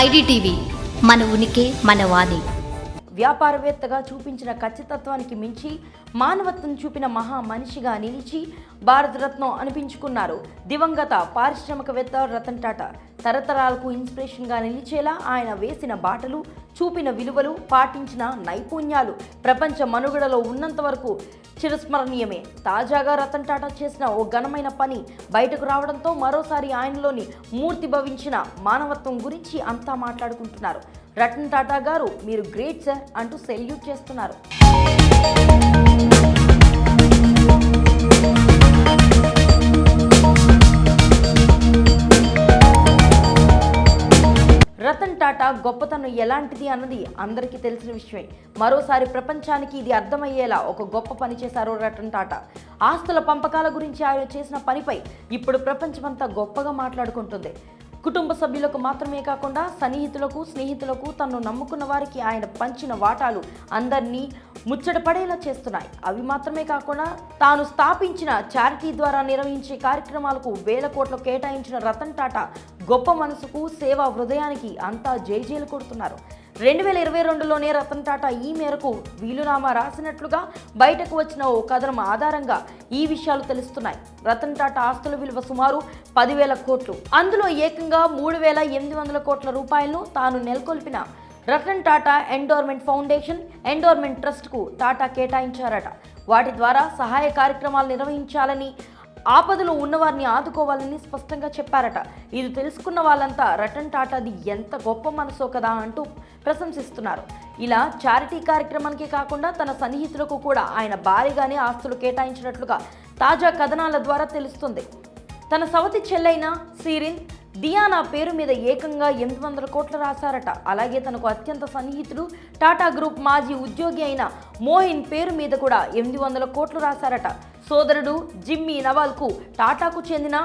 IDTV మన ఉనికి మన వాణి. వ్యాపారవేత్తగా చూపించిన ఖచ్చితత్వానికి మించి మానవత్వం చూపిన మహా మనిషిగా నిలిచి భారతరత్నం అనిపించుకున్నారు దివంగత పారిశ్రామికవేత్త రతన్ టాటా. తరతరాలకు ఇన్స్పిరేషన్గా నిలిచేలా ఆయన వేసిన బాటలు చూపిన విలువలు పాటించిన నైపుణ్యాలు ప్రపంచ మనుగడలో ఉన్నంత వరకు చిరస్మరణీయమే. తాజాగా రతన్ టాటా చేసిన ఓ ఘనమైన పని బయటకు రావడంతో మరోసారి ఆయనలోని మూర్తి భవించిన మానవత్వం గురించి అంతా మాట్లాడుకుంటున్నారు. రతన్ టాటా గారు మీరు గ్రేట్ సార్ అంటూ సెల్యూట్ చేస్తున్నారు. టాటా గొప్పతనం ఎలాంటిది అన్నది అందరికీ తెలిసిన విషయమే. మరోసారి ప్రపంచానికి ఇది అర్థమయ్యేలా ఒక గొప్ప పని చేశారు రతన్ టాటా. ఆస్తుల పంపకాల గురించి ఆయన చేసిన పనిపై ఇప్పుడు ప్రపంచమంతా గొప్పగా మాట్లాడుకుంటుంది. కుటుంబ సభ్యులకు మాత్రమే కాకుండా సన్నిహితులకు స్నేహితులకు తను నమ్ముకున్న వారికి ఆయన పంచిన వాటాలు అందరినీ ముచ్చటపడేలా చేస్తున్నాయి. అవి మాత్రమే కాకుండా తాను స్థాపించిన చారిటీ ద్వారా నిర్వహించే కార్యక్రమాలకు వేల కోట్లు కేటాయించిన రతన్ టాటా గొప్ప మనసుకు సేవా హృదయానికి అంతా జైజేలు కొడుతున్నారు. రెండు వేల ఇరవై రెండులోనే రతన్ టాటా ఈ మేరకు వీలునామా రాసినట్లుగా బయటకు వచ్చిన ఓ కథనం ఆధారంగా ఈ విషయాలు తెలుస్తున్నాయి. రతన్ టాటా ఆస్తుల విలువ సుమారు పదివేల కోట్లు. అందులో ఏకంగా మూడు వేల ఎనిమిది వందల కోట్ల రూపాయలను తాను నెలకొల్పిన Ratan Tata endowment foundation endowment ట్రస్ట్కు Tata కేటాయించారట. వాటి ద్వారా సహాయ కార్యక్రమాలు నిర్వహించాలని ఆపదలో ఉన్నవారిని ఆదుకోవాలని స్పష్టంగా చెప్పారట. ఇది తెలుసుకున్న వాళ్ళంతా రతన్ టాటాది ఎంత గొప్ప మనసో కదా అంటూ ప్రశంసిస్తున్నారు. ఇలా చారిటీ కార్యక్రమానికి కాకుండా తన సన్నిహితులకు కూడా ఆయన భారీగానే ఆస్తులు కేటాయించినట్లుగా తాజా కథనాల ద్వారా తెలుస్తుంది. తన సవతి చెల్లైన సిరిన్ దియానా పేరు మీద ఏకంగా ఎనిమిది వందల కోట్లు రాశారట. అలాగే తనకు అత్యంత సన్నిహితుడు టాటా గ్రూప్ మాజీ ఉద్యోగి అయిన మోహిన్ పేరు మీద కూడా ఎనిమిది వందల కోట్లు రాశారట. సోదరుడు జిమ్మీ నవాల్కు టాటాకు చెందిన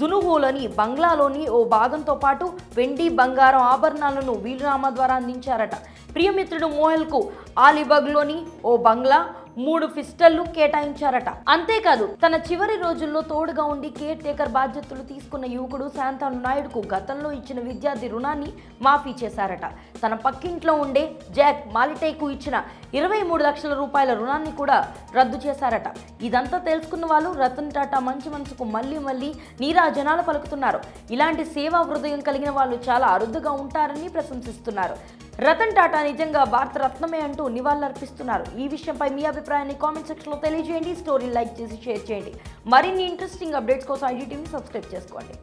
జునుహోలోని బంగ్లాలోని ఓ భాగంతో పాటు వెండి బంగారం ఆభరణాలను వీలునామా ద్వారా అందించారట. ప్రియమిత్రుడు మోహల్కు ఆలిబాగ్లోని ఓ బంగ్లా మూడు పిస్టళ్ళు కేటాయించారట. అంతేకాదు తన చివరి రోజుల్లో తోడుగా ఉండి కేర్ టేకర్ బాధ్యతలు తీసుకున్న యువకుడు శాంతాను నాయుడుకు గతంలో ఇచ్చిన విద్యార్థి రుణాన్ని మాఫీ చేశారట. తన పక్కింట్లో ఉండే జాక్ మాలిటేకు ఇచ్చిన ఇరవై మూడు లక్షల రూపాయల రుణాన్ని కూడా రద్దు చేశారట. ఇదంతా తెలుసుకున్న వాళ్ళు రతన్ టాటా మంచి మనసుకు మళ్ళీ మళ్ళీ నీరా జనాలు పలుకుతున్నారు. ఇలాంటి సేవా హృదయం కలిగిన వాళ్ళు చాలా అరుదుగా ఉంటారని ప్రశంసిస్తున్నారు. రతన్ టాటా నిజంగా భారత రత్నమే అంటూ నివాళులర్పిస్తున్నారు. ఈ విషయంపై మీ అభిప్రాయాన్ని కామెంట్ సెక్షన్లో తెలియజేయండి. స్టోరీ లైక్ చేసి షేర్ చేయండి. మరిన్ని ఇంట్రెస్టింగ్ అప్డేట్స్ కోసం ఐజీటీవీ సబ్స్క్రైబ్ చేసుకోండి.